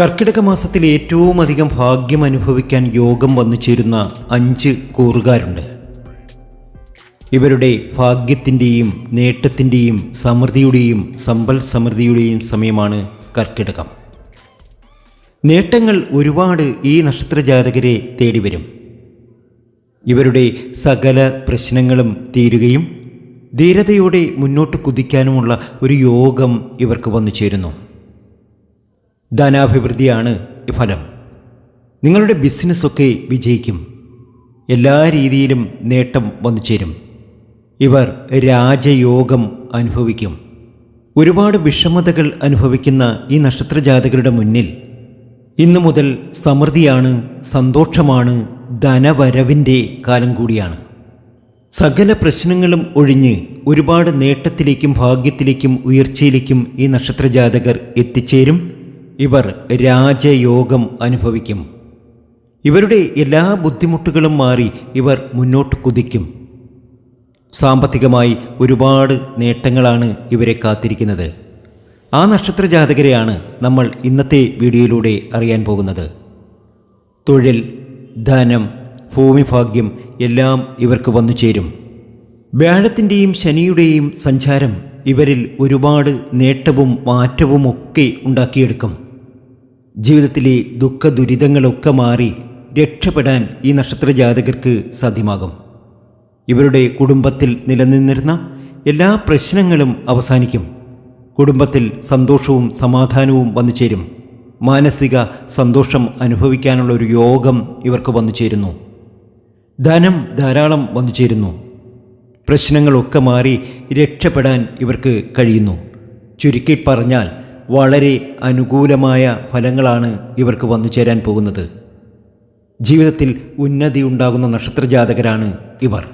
കർക്കിടക മാസത്തിൽ ഏറ്റവും അധികം ഭാഗ്യം അനുഭവിക്കാൻ യോഗം വന്നു ചേരുന്ന അഞ്ച് കൂറുകാരുണ്ട്. ഇവരുടെ ഭാഗ്യത്തിന്റെയും നേട്ടത്തിന്റെയും സമൃദ്ധിയുടെയും സമ്പൽ സമൃദ്ധിയുടെയും സമയമാണ് കർക്കിടകം. നേട്ടങ്ങൾ ഒരുപാട് ഈ നക്ഷത്രജാതകരെ തേടി വരും ഇവരുടെ സകല പ്രശ്നങ്ങളും തീരുകയും ധീരതയോടെ മുന്നോട്ട് കുതിക്കാനുമുള്ള ഒരു യോഗം ഇവർക്ക് വന്നു ചേരുന്നു. ധനാഭിവൃദ്ധിയാണ് ഫലം. നിങ്ങളുടെ ബിസിനസ്സൊക്കെ വിജയിക്കും. എല്ലാ രീതിയിലും നേട്ടം വന്നു ചേരും ഇവർ രാജയോഗം അനുഭവിക്കും. ഒരുപാട് വിഷമതകൾ അനുഭവിക്കുന്ന ഈ നക്ഷത്രജാതകരുടെ മുന്നിൽ ഇന്നു മുതൽ സമൃദ്ധിയാണ് സന്തോഷമാണ് ധനവരവിന്റെ കാലം കൂടിയാണ്. സകല പ്രശ്നങ്ങളും ഒഴിഞ്ഞ് ഒരുപാട് നേട്ടത്തിലേക്കും ഭാഗ്യത്തിലേക്കും ഉയർച്ചയിലേക്കും ഈ നക്ഷത്രജാതകർ എത്തിച്ചേരും. ഇവർ രാജയോഗം അനുഭവിക്കും. ഇവരുടെ എല്ലാ ബുദ്ധിമുട്ടുകളും മാറി ഇവർ മുന്നോട്ട് കുതിക്കും. സാമ്പത്തികമായി ഒരുപാട് നേട്ടങ്ങളാണ് ഇവരെ കാത്തിരിക്കുന്നത്. ആ നക്ഷത്ര ജാതകരെയാണ് നമ്മൾ ഇന്നത്തെ വീഡിയോയിലൂടെ അറിയാൻ പോകുന്നത്. തൊഴിൽ ധനം ഭൂമിഭാഗ്യം എല്ലാം ഇവർക്ക് വന്നു ചേരും. വ്യാഴത്തിന്റെയും ശനിയുടെയും സഞ്ചാരം ഇവരിൽ ഒരുപാട് നേട്ടവും മാറ്റവും ഒക്കെ ഉണ്ടാക്കിയെടുക്കും. ജീവിതത്തിലെ ദുഃഖ ദുരിതങ്ങളൊക്കെ മാറി രക്ഷപ്പെടാൻ ഈ നക്ഷത്ര ജാതകർക്ക് സാധ്യമാകും. ഇവരുടെ കുടുംബത്തിൽ നിലനിന്നിരുന്ന എല്ലാ പ്രശ്നങ്ങളും അവസാനിക്കും. കുടുംബത്തിൽ സന്തോഷവും സമാധാനവും വന്നു ചേരും. മാനസിക സന്തോഷം അനുഭവിക്കാനുള്ള ഒരു യോഗം ഇവർക്ക് വന്നു ചേരുന്നു. ധനം ധാരാളം വന്നു ചേരുന്നു. പ്രശ്നങ്ങളൊക്കെ മാറി രക്ഷപ്പെടാൻ ഇവർക്ക് കഴിയുന്നു. ചുരുക്കി പറഞ്ഞാൽ വളരെ അനുകൂലമായ ഫലങ്ങളാണ് ഇവർക്ക് വന്നു ചേരാൻ പോകുന്നത്. ജീവിതത്തിൽ ഉന്നതി ഉണ്ടാകുന്ന നക്ഷത്രജാതകരാണ് ഇവർ.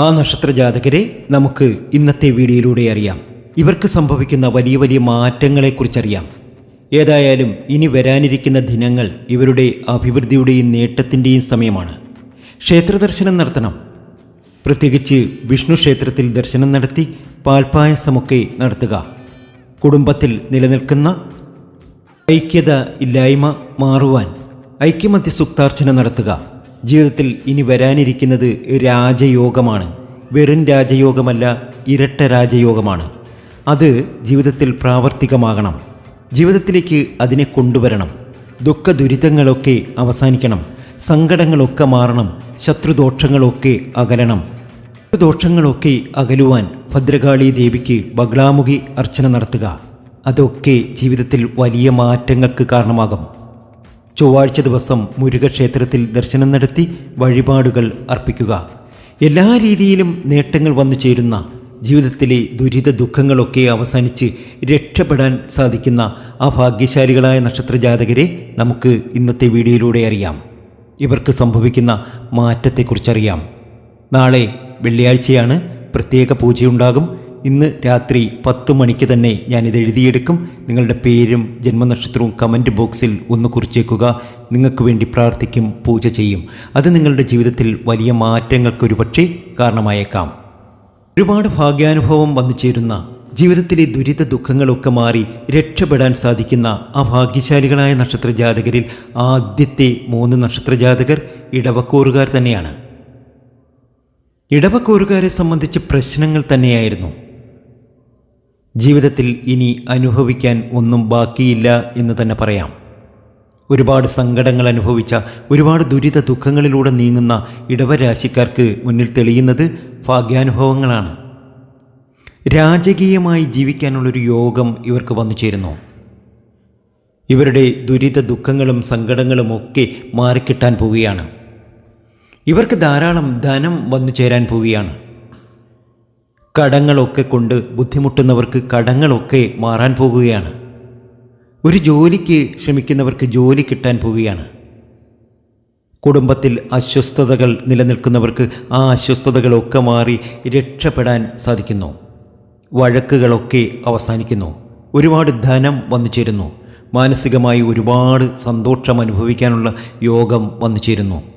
ആ നക്ഷത്രജാതകരെ നമുക്ക് ഇന്നത്തെ വീഡിയോയിലൂടെ അറിയാം. ഇവർക്ക് സംഭവിക്കുന്ന വലിയ വലിയ മാറ്റങ്ങളെക്കുറിച്ചറിയാം. ഏതായാലും ഇനി വരാനിരിക്കുന്ന ദിനങ്ങൾ ഇവരുടെ അഭിവൃദ്ധിയുടെയും നേട്ടത്തിന്റെയും സമയമാണ്. ക്ഷേത്രദർശനം നടത്തണം. പ്രത്യേകിച്ച് വിഷ്ണു ക്ഷേത്രത്തിൽ ദർശനം നടത്തി പാൽപ്പായസമൊക്കെ നടത്തുക. കുടുംബത്തിൽ നിലനിൽക്കുന്ന ഐക്യത ഇല്ലായ്മ മാറുവാൻ ഐക്യമത്യ സുക്താർച്ചന നടത്തുക. ജീവിതത്തിൽ ഇനി വരാനിരിക്കുന്നത് രാജയോഗമാണ്. വെറും രാജയോഗമല്ല ഇരട്ട രാജയോഗമാണ്. അത് ജീവിതത്തിൽ പ്രാവർത്തികമാകണം. ജീവിതത്തിലേക്ക് അതിനെ കൊണ്ടുവരണം. ദുഃഖ ദുരിതങ്ങളൊക്കെ അവസാനിക്കണം. സങ്കടങ്ങളൊക്കെ മാറണം. ശത്രുദോഷങ്ങളൊക്കെ അകലണം. ദോഷങ്ങളൊക്കെ അകലുവാൻ ഭദ്രകാളി ദേവിക്ക് ബഗ്ലാമുഖി അർച്ചന നടത്തുക. അതൊക്കെ ജീവിതത്തിൽ വലിയ മാറ്റങ്ങൾക്ക് കാരണമാകും. ചൊവ്വാഴ്ച ദിവസം മുരുകക്ഷേത്രത്തിൽ ദർശനം നടത്തി വഴിപാടുകൾ അർപ്പിക്കുക. എല്ലാ രീതിയിലും നേട്ടങ്ങൾ വന്നു ചേരുന്ന ജീവിതത്തിലെ ദുരിത ദുഃഖങ്ങളൊക്കെ അവസാനിച്ച് രക്ഷപ്പെടാൻ സാധിക്കുന്ന ആ ഭാഗ്യശാലികളായ നക്ഷത്രജാതകരെ നമുക്ക് ഇന്നത്തെ വീഡിയോയിലൂടെ അറിയാം. ഇവർക്ക് സംഭവിക്കുന്ന മാറ്റത്തെക്കുറിച്ചറിയാം. നാളെ വെള്ളിയാഴ്ചയാണ്. പ്രത്യേക പൂജയുണ്ടാകും. ഇന്ന് രാത്രി പത്ത് മണിക്ക് തന്നെ ഞാനിത് എഴുതിയെടുക്കും. നിങ്ങളുടെ പേരും ജന്മനക്ഷത്രവും കമന്റ് ബോക്സിൽ ഒന്ന് കുറിച്ചേക്കുക. നിങ്ങൾക്ക് വേണ്ടി പ്രാർത്ഥിക്കും പൂജ ചെയ്യും. അത് നിങ്ങളുടെ ജീവിതത്തിൽ വലിയ മാറ്റങ്ങൾക്കൊരു പക്ഷേ കാരണമായേക്കാം. ഒരുപാട് ഭാഗ്യാനുഭവം വന്നു ചേരുന്ന ജീവിതത്തിലെ ദുരിത ദുഃഖങ്ങളൊക്കെ മാറി രക്ഷപ്പെടാൻ സാധിക്കുന്ന ആ ഭാഗ്യശാലികളായ നക്ഷത്രജാതകരിൽ ആദ്യത്തെ മൂന്ന് നക്ഷത്രജാതകർ ഇടവക്കൂറുകാർ തന്നെയാണ്. ഇടവക്കൂറുകാരെ സംബന്ധിച്ച് പ്രശ്നങ്ങൾ തന്നെയായിരുന്നു. ജീവിതത്തിൽ ഇനി അനുഭവിക്കാൻ ഒന്നും ബാക്കിയില്ല എന്ന് തന്നെ പറയാം. ഒരുപാട് സങ്കടങ്ങൾ അനുഭവിച്ച ഒരുപാട് ദുരിത ദുഃഖങ്ങളിലൂടെ നീങ്ങുന്ന ഇടവരാശിക്കാർക്ക് മുന്നിൽ തെളിയുന്നത് ഭാഗ്യാനുഭവങ്ങളാണ്. രാജകീയമായി ജീവിക്കാനുള്ളൊരു യോഗം ഇവർക്ക് വന്നു ചേരുന്നു. ഇവരുടെ ദുരിത ദുഃഖങ്ങളും സങ്കടങ്ങളും ഒക്കെ മാറിക്കിട്ടാൻ പോവുകയാണ്. ഇവർക്ക് ധാരാളം ധനം വന്നു ചേരാൻ പോവുകയാണ്. കടങ്ങളൊക്കെ കൊണ്ട് ബുദ്ധിമുട്ടുന്നവർക്ക് കടങ്ങളൊക്കെ മാറാൻ പോകുകയാണ് ഒരു ജോലിക്ക് ശ്രമിക്കുന്നവർക്ക് ജോലി കിട്ടാൻ പോവുകയാണ്. കുടുംബത്തിൽ അസ്വസ്ഥതകൾ നിലനിൽക്കുന്നവർക്ക് ആ അസ്വസ്ഥതകളൊക്കെ മാറി രക്ഷപ്പെടാൻ സാധിക്കുന്നു. വഴക്കുകളൊക്കെ അവസാനിക്കുന്നു. ഒരുപാട് ധനം വന്നു ചേരുന്നു. മാനസികമായി ഒരുപാട് സന്തോഷം അനുഭവിക്കാനുള്ള യോഗം വന്നു ചേരുന്നു.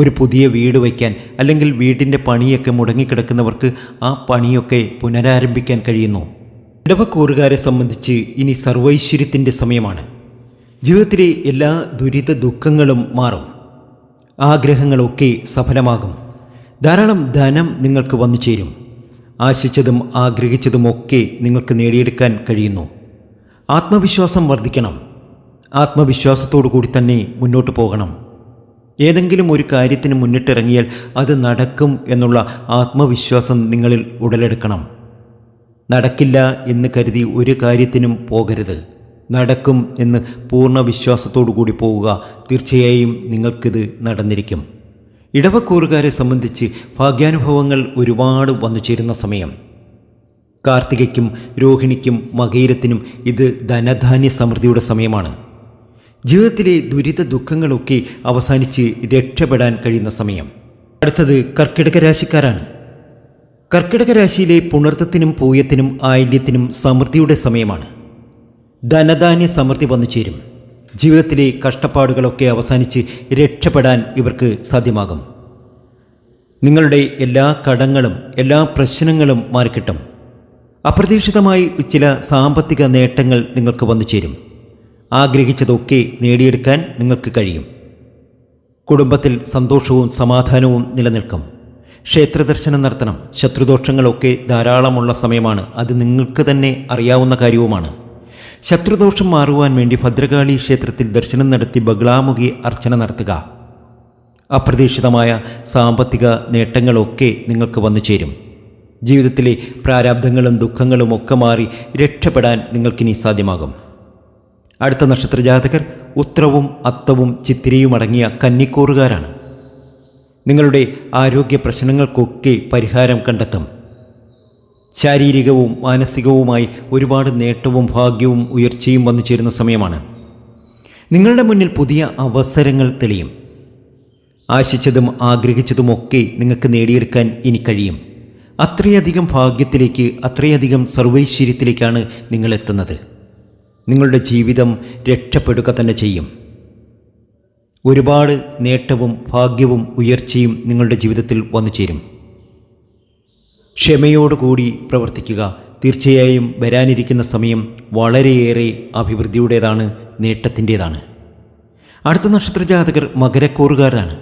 ഒരു പുതിയ വീട് വയ്ക്കാൻ അല്ലെങ്കിൽ വീടിന്റെ പണിയൊക്കെ മുടങ്ങിക്കിടക്കുന്നവർക്ക് ആ പണിയൊക്കെ പുനരാരംഭിക്കാൻ കഴിയുന്നു. ഇടവക്കൂറുകാരെ സംബന്ധിച്ച് ഇനി സർവൈശ്വര്യത്തിന്റെ സമയമാണ്. ജീവിതത്തിലെ എല്ലാ ദുരിത ദുഃഖങ്ങളും മാറും. ആഗ്രഹങ്ങളൊക്കെ സഫലമാകും. ധാരാളം ധനം നിങ്ങൾക്ക് വന്നു ചേരും. ആശിച്ചതും ആഗ്രഹിച്ചതുമൊക്കെ നിങ്ങൾക്ക് നേടിയെടുക്കാൻ കഴിയുന്നു. ആത്മവിശ്വാസം വർദ്ധിക്കണം. ആത്മവിശ്വാസത്തോടു കൂടി തന്നെ മുന്നോട്ട് പോകണം. ഏതെങ്കിലും ഒരു കാര്യത്തിന് മുന്നിട്ടിറങ്ങിയാൽ അത് നടക്കും എന്നുള്ള ആത്മവിശ്വാസം നിങ്ങളിൽ ഉടലെടുക്കണം. നടക്കില്ല എന്ന് കരുതി ഒരു കാര്യത്തിനും പോകരുത്. നടക്കും എന്ന് പൂർണ വിശ്വാസത്തോടു കൂടി പോവുക തീർച്ചയായും നിങ്ങൾക്കിത് നടന്നിരിക്കും. ഇടവക്കൂറുകാരെ സംബന്ധിച്ച് ഭാഗ്യാനുഭവങ്ങൾ ഒരുപാട് വന്നു ചേരുന്ന സമയം. കാർത്തികയ്ക്കും രോഹിണിക്കും മകയിരത്തിനും ഇത് ധനധാന്യ സമൃദ്ധിയുടെ സമയമാണ്. ജീവിതത്തിലെ ദുരിത ദുഃഖങ്ങളൊക്കെ അവസാനിച്ച് രക്ഷപ്പെടാൻ കഴിയുന്ന സമയം. അടുത്തത് കർക്കിടക രാശിക്കാരാണ്. കർക്കിടക രാശിയിലെ പുണർത്തത്തിനും പൂയത്തിനും ആയില്യത്തിനും സമൃദ്ധിയുടെ സമയമാണ്. ധനധാന്യ സമൃദ്ധി വന്നു ചേരും. ജീവിതത്തിലെ കഷ്ടപ്പാടുകളൊക്കെ അവസാനിച്ച് രക്ഷപ്പെടാൻ ഇവർക്ക് സാധ്യമാകും. നിങ്ങളുടെ എല്ലാ കടങ്ങളും എല്ലാ പ്രശ്നങ്ങളും മാറിക്കിട്ടും. അപ്രതീക്ഷിതമായി ചില സാമ്പത്തിക നേട്ടങ്ങൾ നിങ്ങൾക്ക് വന്നു ചേരും. ആഗ്രഹിച്ചതൊക്കെ നേടിയെടുക്കാൻ നിങ്ങൾക്ക് കഴിയും. കുടുംബത്തിൽ സന്തോഷവും സമാധാനവും നിലനിൽക്കും. ക്ഷേത്രദർശനം നടത്തണം. ശത്രുദോഷങ്ങളൊക്കെ ധാരാളമുള്ള സമയമാണ്. അത് നിങ്ങൾക്ക് തന്നെ അറിയാവുന്ന കാര്യവുമാണ്. ശത്രുദോഷം മാറുവാൻ വേണ്ടി ഭദ്രകാളി ക്ഷേത്രത്തിൽ ദർശനം നടത്തി ബഗ്ലാമുഖി അർച്ചന നടത്തുക. അപ്രതീക്ഷിതമായ സാമ്പത്തിക നേട്ടങ്ങളൊക്കെ നിങ്ങൾക്ക് വന്നു ചേരും. ജീവിതത്തിലെ പ്രാരാബ്ധങ്ങളും ദുഃഖങ്ങളും ഒക്കെ മാറി രക്ഷപ്പെടാൻ നിങ്ങൾക്കിനി സാധ്യമാകും. അടുത്ത നക്ഷത്രജാതകർ ഉത്രവും അത്തവും ചിത്തിരയും അടങ്ങിയ കന്നിക്കൂറുകാരാണ്. നിങ്ങളുടെ ആരോഗ്യ പ്രശ്നങ്ങൾക്കൊക്കെ പരിഹാരം കണ്ടെത്തും. ശാരീരികവും മാനസികവുമായി ഒരുപാട് നേട്ടവും ഭാഗ്യവും ഉയർച്ചയും വന്നു ചേരുന്ന സമയമാണ്. നിങ്ങളുടെ മുന്നിൽ പുതിയ അവസരങ്ങൾ തെളിയും. ആശിച്ചതും ആഗ്രഹിച്ചതുമൊക്കെ നിങ്ങൾക്ക് നേടിയെടുക്കാൻ ഇനി കഴിയും. അത്രയധികം ഭാഗ്യത്തിലേക്ക് അത്രയധികം സർവൈശ്വര്യത്തിലേക്കാണ് നിങ്ങൾ എത്തുന്നത്. നിങ്ങളുടെ ജീവിതം രക്ഷപ്പെടുക തന്നെ ചെയ്യും. ഒരുപാട് നേട്ടവും ഭാഗ്യവും ഉയർച്ചയും നിങ്ങളുടെ ജീവിതത്തിൽ വന്നു ചേരും. ക്ഷമയോടുകൂടി പ്രവർത്തിക്കുക. തീർച്ചയായും വരാനിരിക്കുന്ന സമയം വളരെയേറെ അഭിവൃദ്ധിയുടേതാണ് നേട്ടത്തിന്റേതാണ്. അടുത്ത നക്ഷത്രജാതകർ മകരക്കൂറുകാരാണ്.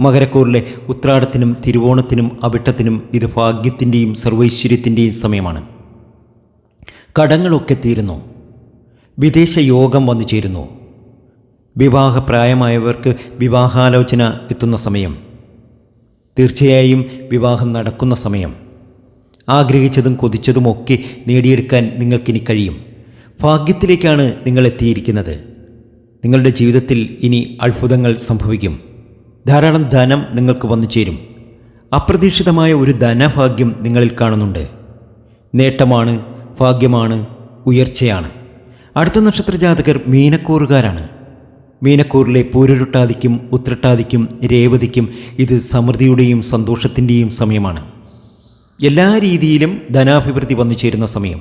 മകരക്കൂറിലെ ഉത്രാടത്തിനും തിരുവോണത്തിനും അവിട്ടത്തിനും ഇത് ഭാഗ്യത്തിന്റെയും സർവൈശ്വര്യത്തിന്റെയും സമയമാണ്. കടങ്ങളൊക്കെ തീരുന്നു. വിദേശ യോഗം വന്നു ചേരുന്നു വിവാഹപ്രായമായവർക്ക് വിവാഹാലോചന എത്തുന്ന സമയം. തീർച്ചയായും വിവാഹം നടക്കുന്ന സമയം. ആഗ്രഹിച്ചതും കൊതിച്ചതുമൊക്കെ നേടിയെടുക്കാൻ നിങ്ങൾക്കിനി കഴിയും. ഭാഗ്യത്തിലേക്കാണ് നിങ്ങൾ എത്തിയിരിക്കുന്നത് നിങ്ങളുടെ ജീവിതത്തിൽ ഇനി അത്ഭുതങ്ങൾ സംഭവിക്കും. ധാരാളം ധനം നിങ്ങൾക്ക് വന്നു ചേരും അപ്രതീക്ഷിതമായ ഒരു ധനഭാഗ്യം നിങ്ങളിൽ കാണുന്നുണ്ട്. നേട്ടമാണ് ഭാഗ്യമാണ് ഉയർച്ചയാണ്. അടുത്ത നക്ഷത്ര ജാതകർ മീനക്കൂറുകാരാണ്. മീനക്കൂറിലെ പൂരുരുട്ടാതിക്കും ഉത്രട്ടാതിക്കും രേവതിക്കും ഇത് സമൃദ്ധിയുടെയും സന്തോഷത്തിന്റെയും സമയമാണ്. എല്ലാ രീതിയിലും ധനാഭിവൃദ്ധി വന്നു ചേരുന്ന സമയം.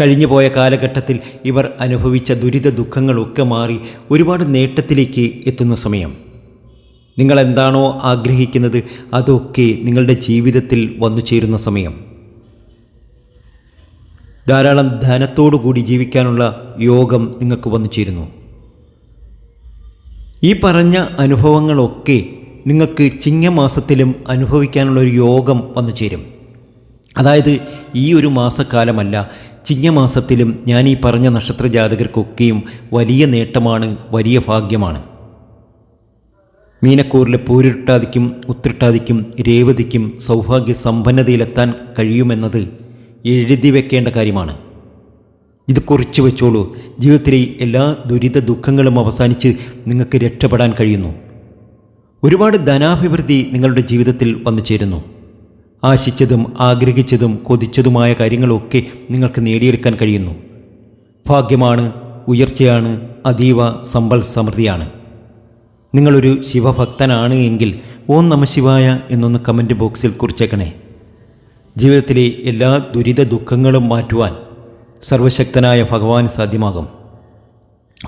കഴിഞ്ഞുപോയ കാലഘട്ടത്തിൽ ഇവർ അനുഭവിച്ച ദുരിത ദുഃഖങ്ങളൊക്കെ മാറി ഒരുപാട് നേട്ടത്തിലേക്ക് എത്തുന്ന സമയം. നിങ്ങൾ എന്താണോ ആഗ്രഹിക്കുന്നത് അതൊക്കെ നിങ്ങളുടെ ജീവിതത്തിൽ വന്നു ചേരുന്ന സമയം. ധാരാളം ധനത്തോടു കൂടി ജീവിക്കാനുള്ള യോഗം നിങ്ങൾക്ക് വന്നു ചേരുന്നു. ഈ പറഞ്ഞ അനുഭവങ്ങളൊക്കെ നിങ്ങൾക്ക് ചിങ്ങമാസത്തിലും അനുഭവിക്കാനുള്ള ഒരു യോഗം വന്നു ചേരും. അതായത് ഈ ഒരു മാസക്കാലമല്ല ചിങ്ങമാസത്തിലും ഞാൻ ഈ പറഞ്ഞ നക്ഷത്ര ജാതകർക്കൊക്കെയും വലിയ നേട്ടമാണ് വലിയ ഭാഗ്യമാണ്. മീനക്കൂറിലെ പൂരിട്ടാതിക്കും ഉത്രിട്ടാതിക്കും രേവതിക്കും സൗഭാഗ്യ സമ്പന്നതയിലെത്താൻ കഴിയുമെന്നത് എഴുതി വെക്കേണ്ട കാര്യമാണ്. ഇത് കുറിച്ചു വെച്ചോളൂ. ജീവിതത്തിലെ എല്ലാ ദുരിത ദുഃഖങ്ങളും അവസാനിച്ച് നിങ്ങൾക്ക് രക്ഷപ്പെടാൻ കഴിയുന്നു. ഒരുപാട് ധനാഭിവൃദ്ധി നിങ്ങളുടെ ജീവിതത്തിൽ വന്നു ചേരുന്നു. ആശിച്ചതും ആഗ്രഹിച്ചതും കൊതിച്ചതുമായ കാര്യങ്ങളൊക്കെ നിങ്ങൾക്ക് നേടിയെടുക്കാൻ കഴിയുന്നു. ഭാഗ്യമാണ് ഉയർച്ചയാണ് അതീവ സമ്പൽ സമൃദ്ധിയാണ്. നിങ്ങളൊരു ശിവഭക്തനാണ് എങ്കിൽ ഓം നമ ശിവായ എന്നൊന്ന് കമന്റ് ബോക്സിൽ കുറിച്ചേക്കണേ. ജീവിതത്തിലെ എല്ലാ ദുരിത ദുഃഖങ്ങളും മാറ്റുവാൻ സർവശക്തനായ ഭഗവാൻ സാധ്യമാകും.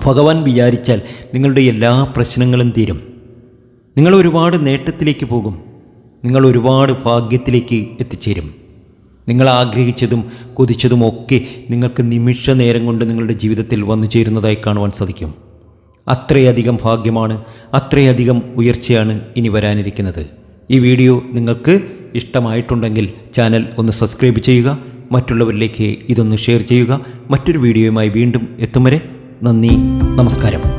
ഭഗവാൻ വിചാരിച്ചാൽ നിങ്ങളുടെ എല്ലാ പ്രശ്നങ്ങളും തീരും. നിങ്ങൾ ഒരുപാട് നേട്ടത്തിലേക്ക് പോകും. നിങ്ങൾ ഒരുപാട് ഭാഗ്യത്തിലേക്ക് എത്തിച്ചേരും. നിങ്ങൾ ആഗ്രഹിച്ചതും കൊതിച്ചതും ഒക്കെ നിങ്ങൾക്ക് നിമിഷ നേരം കൊണ്ട് നിങ്ങളുടെ ജീവിതത്തിൽ വന്നു ചേരുന്നതായി കാണുവാൻ സാധിക്കും. അത്രയധികം ഭാഗ്യമാണ് അത്രയധികം ഉയർച്ചയാണ് ഇനി വരാനിരിക്കുന്നത്. ഈ വീഡിയോ നിങ്ങൾക്ക് ഇഷ്ടമായിട്ടുണ്ടെങ്കിൽ ചാനൽ ഒന്ന് സബ്സ്ക്രൈബ് ചെയ്യുക. മറ്റുള്ളവരിലേക്ക് ഇതൊന്ന് ഷെയർ ചെയ്യുക. മറ്റൊരു വീഡിയോയുമായി വീണ്ടും എത്തും വരെ നന്ദി നമസ്കാരം.